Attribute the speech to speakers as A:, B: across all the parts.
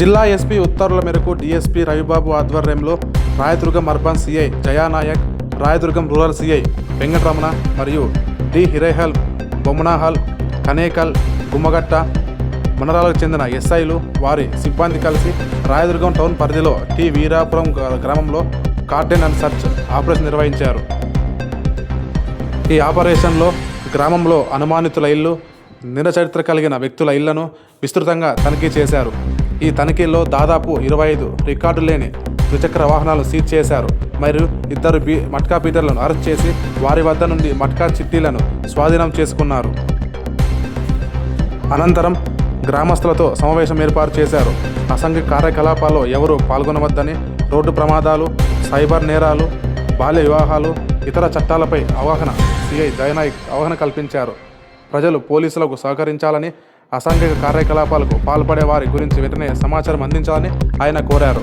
A: జిల్లా ఎస్పీ ఉత్తర్వుల మేరకు డీఎస్పీ రవిబాబు ఆధ్వర్యంలో Rayadurgam urban CI Jayanayak Rayadurgam rural CI Venkataramana మరియు డి హిరేహల్ బొమ్మనాహల్ కనేకల్ గుమ్మగట్ట మండలాలకు చెందిన ఎస్ఐలు వారి సిబ్బంది కలిసి రాయదుర్గం టౌన్ పరిధిలో టి వీరాపురం గ్రామంలో కార్డెన్ అండ్ సర్చ్ ఆపరేషన్ నిర్వహించారు. ఈ ఆపరేషన్లో గ్రామంలో అనుమానితుల ఇల్లు నిరచరిత్ర కలిగిన వ్యక్తుల ఇళ్ళను విస్తృతంగా తనిఖీ చేశారు. ఈ తనిఖీల్లో దాదాపు ఇరవై ఐదు రికార్డు లేని ద్విచక్ర వాహనాలు సీజ్ చేశారు. మరియు ఇద్దరు బీ మట్కా బీటర్లను అరెస్ట్ చేసి వారి వద్ద నుండి మట్కా చిట్టీలను స్వాధీనం చేసుకున్నారు. అనంతరం గ్రామస్తులతో సమావేశం ఏర్పాటు చేశారు. అసంఘిక కార్యకలాపాల్లో ఎవరూ పాల్గొనవద్దని రోడ్డు ప్రమాదాలు సైబర్ నేరాలు బాల్య వివాహాలు ఇతర చట్టాలపై అవగాహన సిఐ దయనాయక్ అవగాహన కల్పించారు. ప్రజలు పోలీసులకు సహకరించాలని అసాంఘిక కార్యకలాపాలకు పాల్పడే వారి గురించి వెంటనే సమాచారం అందించాలని ఆయన కోరారు.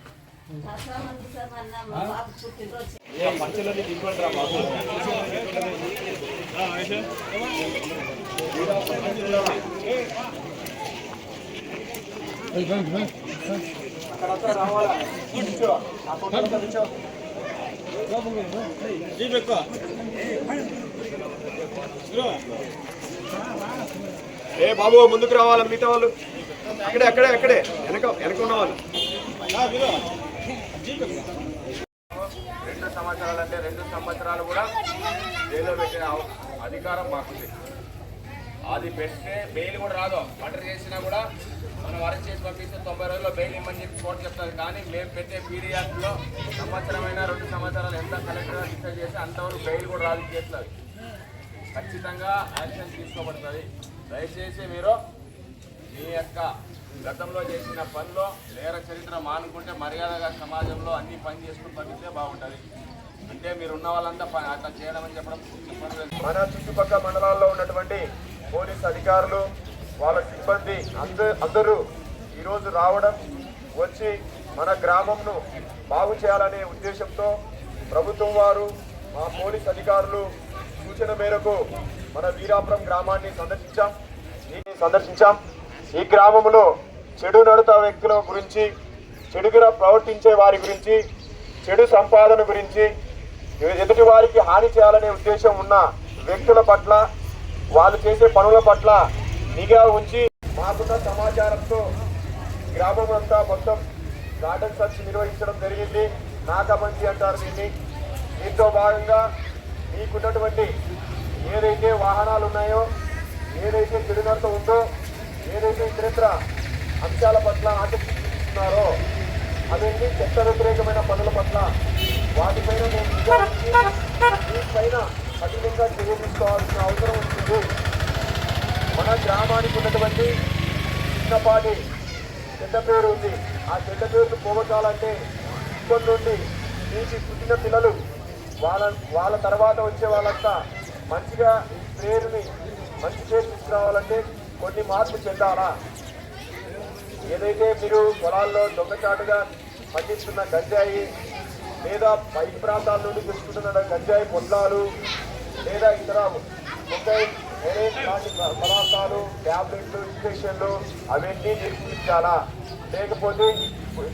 B: ఏ బాబు ముందుకు రావాలి మిగతా వాళ్ళు? అక్కడే అక్కడే అక్కడే. వెనక వెనక ఉన్న వాళ్ళు రెండు సంవత్సరాలు అంటే రెండు సంవత్సరాలు కూడా జైల్లో పెట్టిన అధికారం మాకుంది. అది పెడితే బెయిల్ కూడా రాదు. మర్డర్ చేసినా కూడా మనం అరెస్ట్ చేసి పంపిస్తే తొంభై రోజుల్లో బెయిల్ ఇమ్మని చెప్పి కోర్టు చెప్తారు. కానీ మేము పెట్టే పీడియాక్ట్లో సంవత్సరమైన రెండు సంవత్సరాలు ఎంత కలెక్టర్ డిసైడ్ చేసి అంతవరకు బెయిల్ కూడా రాదు కేసులు ఖచ్చితంగా యాక్షన్ తీసుకోబడుతుంది. దయచేసి మీరు మీ యొక్క గతంలో చేసిన పనిలో నేర చరిత్ర మానుకుంటే మర్యాదగా సమాజంలో అన్ని పని చేసుకుని పంపిస్తే బాగుంటుంది. అంటే మీరు ఉన్న వాళ్ళంతా ప- అట్లా చేయడం అని చెప్పడం మన చుట్టుపక్కల మండలాల్లో ఉన్నటువంటి పోలీస్ అధికారులు వాళ్ళ సిబ్బంది అందరూ అందరూ ఈరోజు రావడం వచ్చి మన గ్రామంను బాగు చేయాలనే ఉద్దేశంతో ప్రభుత్వం వారు మా పోలీస్ అధికారులు సూచన మేరకు మన వీరాపురం గ్రామాన్ని సందర్శించాం. దీన్ని సందర్శించాం. ఈ గ్రామంలో చెడు నడుత వ్యక్తుల గురించి చెడుగా ప్రవర్తించే వారి గురించి చెడు సంపాదన గురించి ఎదుటి వారికి హాని చేయాలనే ఉద్దేశం ఉన్న వ్యక్తుల పట్ల వాళ్ళు చేసే పనుల పట్ల నిఘా ఉంచి మాకున్న సమాచారంతో గ్రామం అంతా మొత్తం గార్డెన్ సర్చ్ నిర్వహించడం జరిగింది. నాగమంచి అంటారు దీన్ని. దీంతో భాగంగా మీకున్నటువంటి ఏదైతే వాహనాలు ఉన్నాయో ఏదైతే చెడునడత ఉందో చరిత్ర అంశాల పట్ల ఆసక్తి చూపిస్తున్నారో అవన్నీ చట్ట వ్యతిరేకమైన పనుల పట్ల వాటిపైన మేము పైన దీనిపైన కఠినంగా చర్య తీసుకోవాల్సిన అవసరం ఉంటుంది. మన గ్రామానికి ఉన్నటువంటి చిన్నపాటి చెడ్డ పేరు ఉంది. ఆ చెడ్డ పేరును పోగొట్టాలంటే ఇప్పటి నుండి మీకు పుట్టిన పిల్లలు వాళ్ళ వాళ్ళ తర్వాత వచ్చే వాళ్ళంతా మంచిగా ఈ పేరుని మంచి పేరు తీసుకురావాలంటే కొన్ని మార్పులు చెందాలా ఏదైతే మీరు పొలాల్లో దొంగచాటుగా పండిస్తున్న గంజాయి లేదా పై ప్రాంతాల నుండి తీసుకుంటున్న గంజాయి పొట్లాలు లేదా ఇతర గంజాయి వేరే లాంటి పదార్థాలు ట్యాబ్లెట్లు ఇంజక్షన్లు అవన్నీ నిర్మించాలా లేకపోతే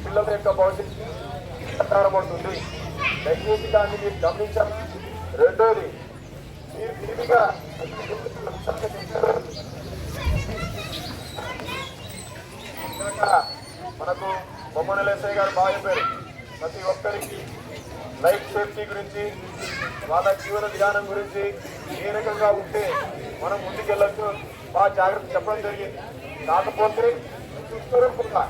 B: పిల్లల యొక్క భవిష్యత్తు పడుతుంది దయచేసి దాన్ని మీరు గమనించాలి. రెండోది మీరు విరివిగా ఎస్ఐ గారు బాగా చెప్పారు ప్రతి ఒక్కరికి లైఫ్ సేఫ్టీ గురించి వాళ్ళ జీవన విధానం గురించి ఏ రకంగా ఉంటే మనం ముందుకెళ్ళచ్చు. బాగా జాగ్రత్త చెప్పడం జరిగింది. కాకపోతే చుట్టూరు కూడా